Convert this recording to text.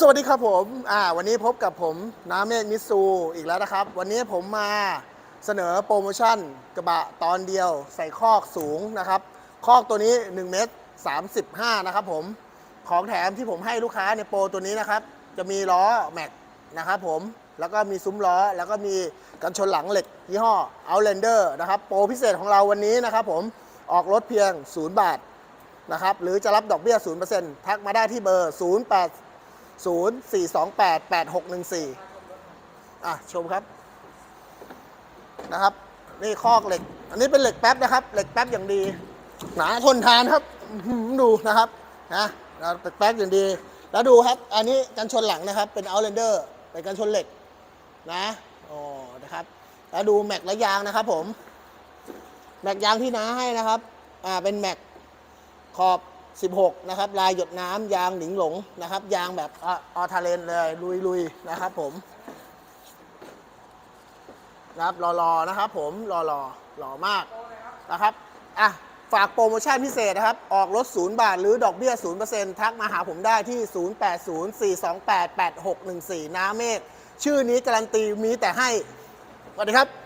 สวัสดีครับผมอ่าวันนี้พบกับผมน้าเมฆมิตซูอีกแล้วนะครับ วันนี้ผมมาเสนอโปรโมชั่นกระบะตอนเดียวใส่คอกสูงนะครับ คอกตัวนี้ 1 เมตร 35 นะครับผม ของแถมที่ผมให้ลูกค้าในโปรตัวนี้นะครับ จะมีล้อแม็กนะครับผม แล้วก็มีซุ้มล้อ แล้วก็มีกันชนหลังเหล็กยี่ห้อ Outlander นะครับ โปรพิเศษของเราวันนี้นะครับผม ออกรถเพียง 0 บาทนะครับ หรือจะรับดอกเบี้ย 0%ทักมาได้ที่เบอร์ 0 8 8 6 1 4 อะ ชมครับ นะครับ นี่คอกเหล็ก อันนี้เป็นเหล็กแป๊บนะครับ เหล็กแป๊บอย่างดี หนาทนทานครับ ดูนะครับ นะเหล็กแป๊บอย่างดี แล้วดูครับ อันนี้กันชนหลังนะครับ เป็น Outlander เป็นกันชนเหล็ก นะโอ้นะครับ แล้วดูแม็กและยางนะครับผม แม็กยางที่น้าให้นะครับ อ่า เป็นแม็กขอบ 16 นะครับ ลายหยดน้ำยางหนิงหลงนะครับ ยางแบบออทาเลนเลยลุยๆนะครับผมนะครับรอๆนะครับผมรอๆหล่อมากนะครับอะฝากโปรโมชั่นพิเศษนะครับ ออกรถ 0 บาท หรือดอกเบี้ย 0%ทักมาหาผมได้ที่ 0804288614 น้าเมฆชื่อนี้การันตีมีแต่ให้สวัสดีครับ